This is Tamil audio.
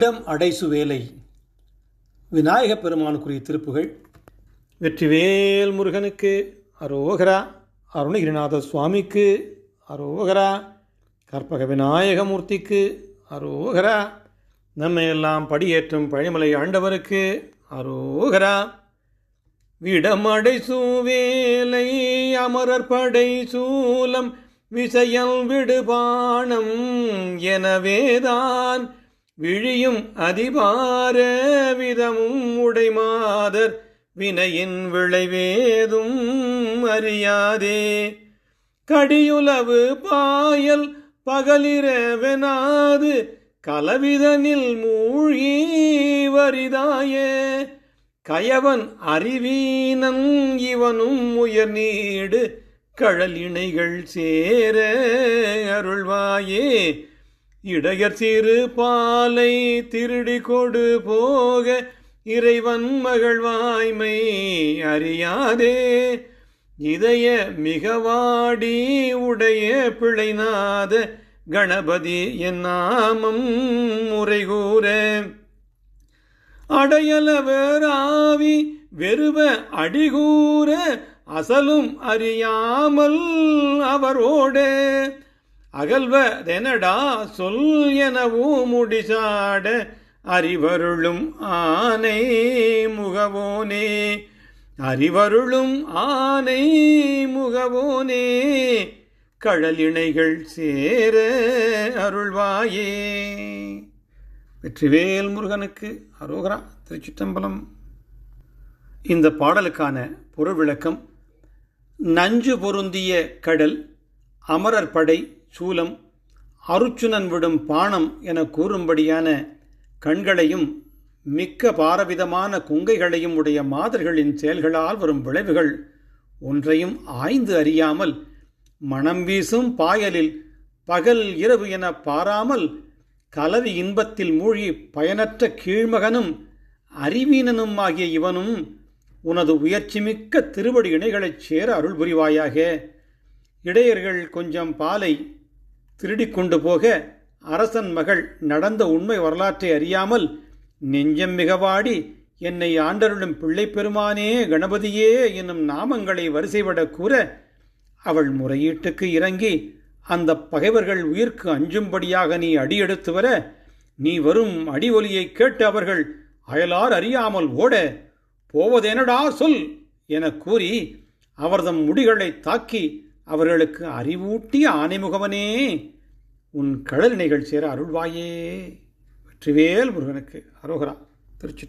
இடம் அடைசு வேலை. விநாயகப் பெருமானுக்குரிய திருப்புகள் வெற்றிவேல் முருகனுக்கு அரோகரா அருணகிரிநாத சுவாமிக்கு அரோகரா கற்பக விநாயகமூர்த்திக்கு அரோகரா நம்மை எல்லாம் படியேற்றும் பழிமலை ஆண்டவருக்கு அரோகரா. விடமடை சூவேலை அமரர் படை சூலம் விசயம் விடுபானம் எனவேதான் விழியும் அதிபார விதமும் உடைமாதர் வினையின் விளைவேதும் அறியாதே. கடியுலவு பாயல் பகலிரவெனாது கலவிதனில் மூழ்கி வரிதாயே. கயவன் அறிவீனன் இவனும் உயர் நீடு கழல் இணைகள் சேர அருள்வாயே. இடையர் சிறு பாலை திருடி கொடு போக இறைவன் மகள் வாய்மை அறியாதே. இதய மிகவாடி உடைய பிழைநாத கணபதி என் நாமம் முறைகூற. அடையலவராவி வெறுவ அடிகூற அசலும் அறியாமல் அவரோடே அகல்வதெனடா சொல் எனவும் முடிசாட அறிவருளும் ஆனை முகவோனே. அறிவருளும் ஆனை முகவோனே. கழலிணைகள் சேர அருள்வாயே. வெற்றிவேல் முருகனுக்கு அரோகரா திருச்சிட்டம்பலம் இந்த பாடலுக்கான பொருள் விளக்கம் நஞ்சு பொருந்திய கடல் அமரர் படை சூலம் அருச்சுனன் விடும் பானம் என கூறும்படியான கண்களையும் மிக்க பாரவிதமான குங்கைகளையும் உடைய மாதர்களின் செயல்களால் வரும் விளைவுகள் ஒன்றையும் ஆய்ந்து அறியாமல் மனம் வீசும் பாயலில் பகல் இரவு என பாராமல் கலவி இன்பத்தில் மூழ்கி பயனற்ற கீழ்மகனும் அறிவீனனும் ஆகிய இவனும் உனது உயர்ச்சிமிக்க திருவடி இணைகளைச் சேர அருள் புரிவாயாக இடையர்கள் கொஞ்சம் பாலை திருடி கொண்டு போக அரசன் மகள் நடந்த உண்மை வரலாற்றை அறியாமல் நெஞ்சம் மிகவாடி என்னை ஆண்டருளும் பிள்ளை பெருமானே கணபதியே என்னும் நாமங்களை வரிசைவிட கூற அவள் முறையீட்டுக்கு இறங்கி அந்த பகைவர்கள் உயிர்க்கு அஞ்சும்படியாக நீ அடியெடுத்து வர நீ வரும் அடி ஒலியை கேட்டு அவர்கள் அயலார் அறியாமல் ஓட போவதெனடா சொல் என கூறி அவர்தம் முடிகளை தாக்கி அவர்களுக்கு அறிவூட்டிய ஆனைமுகவனே உன் கடல் சேர அருள்வாயே. வெற்றிவேல் முருகனுக்கு அரோகரா. திருச்சி